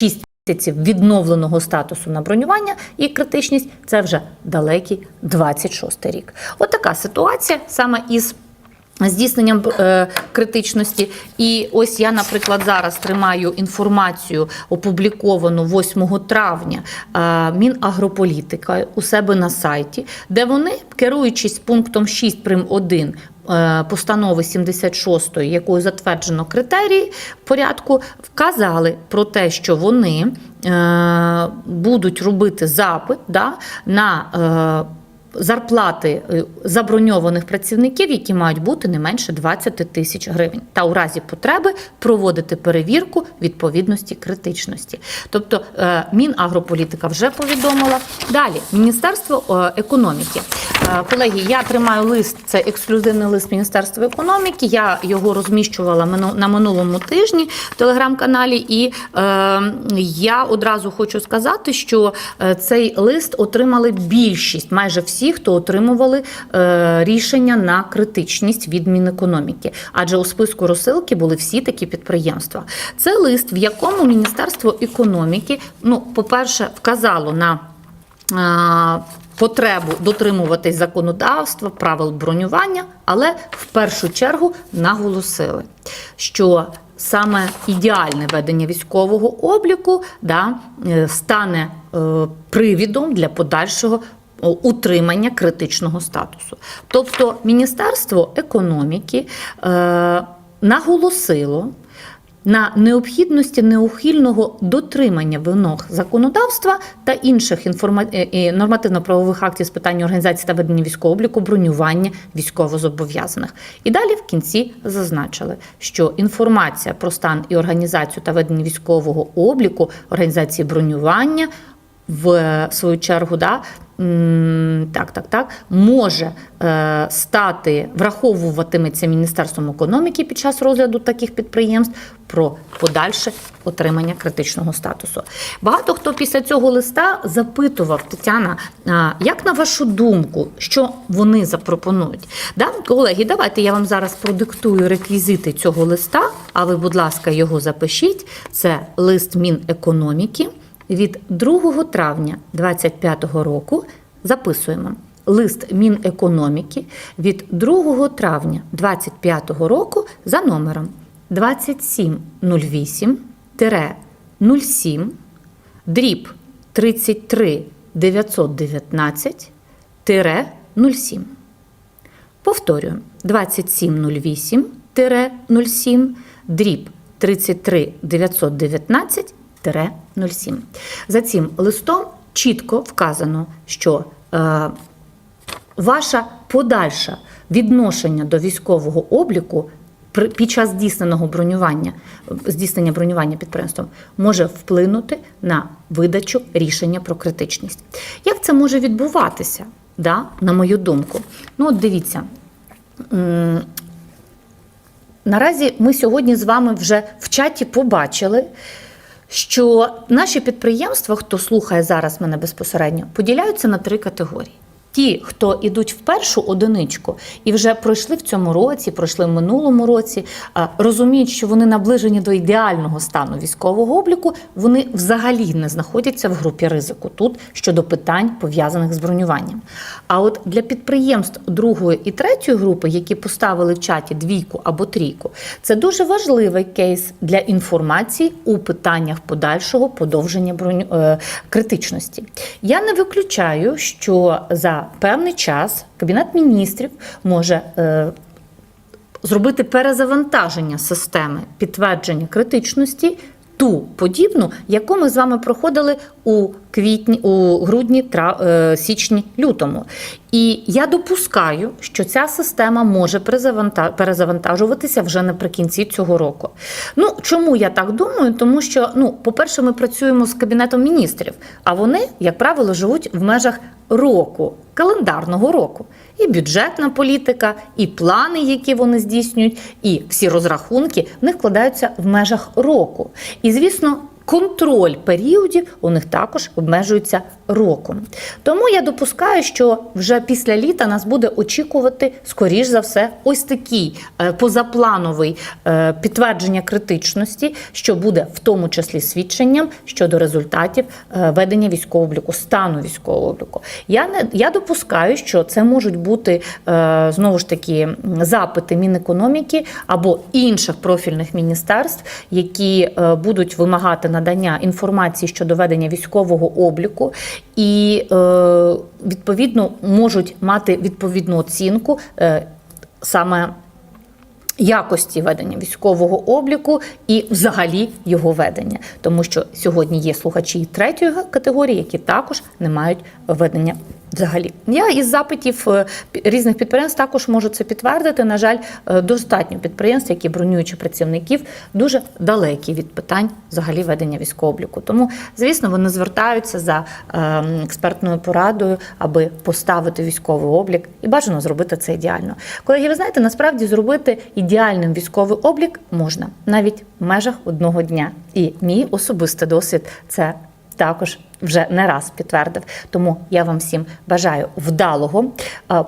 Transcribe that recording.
6 місяців відновленого статусу на бронювання і критичність це вже далекий 26 рік. От така ситуація саме із. Здійсненням е, критичності, і ось я, наприклад, зараз тримаю інформацію, опубліковану 8 травня е, Мінагрополітика у себе на сайті, де вони, керуючись пунктом 6 прим 1 е, постанови 76, якою затверджено критерії порядку, вказали про те, що вони е, будуть робити запит да, на е, зарплати е, заброньованих працівників, які мають бути не менше 20 тисяч гривень, та у разі потреби проводити перевірку відповідності критичності. Тобто е, Мінагрополітика вже повідомила. Далі Міністерство е, економіки. Е, Колеги, я тримаю лист, це ексклюзивний лист Міністерства економіки. Я його розміщувала на минулому тижні в телеграм-каналі, і е, я одразу хочу сказати, що е, цей лист отримали більшість, майже всі, хто отримували е, рішення на критичність від Мінекономіки. Адже у списку розсилки були всі такі підприємства. Це лист, в якому Міністерство економіки, ну, по-перше, вказало на а, потребу дотримуватись законодавства, правил бронювання, але в першу чергу наголосили, що саме ідеальне ведення військового обліку да, е, стане е, привідом для подальшого утримання критичного статусу. Тобто Міністерство економіки е, наголосило на необхідності неухильного дотримання вимог законодавства та інших інформа... е, е, нормативно-правових актів з питань організації та ведення військового обліку, бронювання військовозобов'язаних. І далі в кінці зазначили, що інформація про стан і організацію та ведення військового обліку, організації бронювання в свою чергу, да, так, так, так, може е, стати, враховуватиметься Міністерством економіки під час розгляду таких підприємств про подальше отримання критичного статусу. Багато хто після цього листа запитував Тетяна, як на вашу думку, що вони запропонують? Да? Колеги, давайте я вам зараз продиктую реквізити цього листа, а ви, будь ласка, його запишіть. Це лист Мінекономіки від 2 травня 2025 року записуємо лист Мінекономіки від 2 травня 2025 року за номером 2708 07 дріб 33 919 07. Повторюю, 2708 07 дріб 33 919 07. За цим листом чітко вказано, що е, ваша подальша відношення до військового обліку під час здійсненого бронювання, здійснення бронювання підприємством може вплинути на видачу рішення про критичність. Як це може відбуватися? Да, на мою думку. Ну, от дивіться, Наразі ми сьогодні з вами вже в чаті побачили, що наші підприємства, хто слухає зараз мене безпосередньо, поділяються на три категорії. Ті, хто йдуть в першу одиничку і вже пройшли в цьому році, пройшли в минулому році, розуміють, що вони наближені до ідеального стану військового обліку, вони взагалі не знаходяться в групі ризику тут щодо питань пов'язаних з бронюванням. А от для підприємств другої і третьої групи, які поставили в чаті двійку або трійку, це дуже важливий кейс для інформації у питаннях подальшого подовження броню е, критичності. Я не виключаю, що за певний час Кабінет міністрів може. Е, зробити перезавантаження системи підтвердження критичності, ту подібну, яку ми з вами проходили у квітні, у грудні, тра, е, січні, лютому. І я допускаю, що ця система може перезавантажуватися вже наприкінці цього року. Ну чому я так думаю? Тому що, ну, по-перше, ми працюємо з кабінетом міністрів, а вони, як правило, живуть в межах року, календарного року. І бюджетна політика, і плани, які вони здійснюють, і всі розрахунки в них вкладаються в межах року. І звісно. Контроль періодів у них також обмежується роком. Тому я допускаю, що вже після літа нас буде очікувати, скоріш за все, ось такий е, позаплановий е, підтвердження критичності, що буде в тому числі свідченням щодо результатів е, ведення військового обліку, стану військового обліку. Я не я допускаю, що це можуть бути знову ж таки запити Мінекономіки або інших профільних міністерств, які будуть вимагати надання інформації щодо ведення військового обліку, і е, відповідно можуть мати відповідну оцінку е, саме якості ведення військового обліку і взагалі його ведення, тому що сьогодні є слухачі третьої категорії, які також не мають ведення. Взагалі, я із запитів е, різних підприємств також можу це підтвердити. На жаль, е, достатньо підприємств, які бронюючи працівників, дуже далекі від питань взагалі ведення військового обліку. Тому, звісно, вони звертаються за е, експертною порадою, аби поставити військовий облік, і бажано зробити це ідеально. Колеги, ви знаєте, насправді зробити ідеальним військовий облік можна навіть в межах одного дня. І мій особистий досвід це також вже не раз підтвердив. Тому я вам всім бажаю вдалого. е,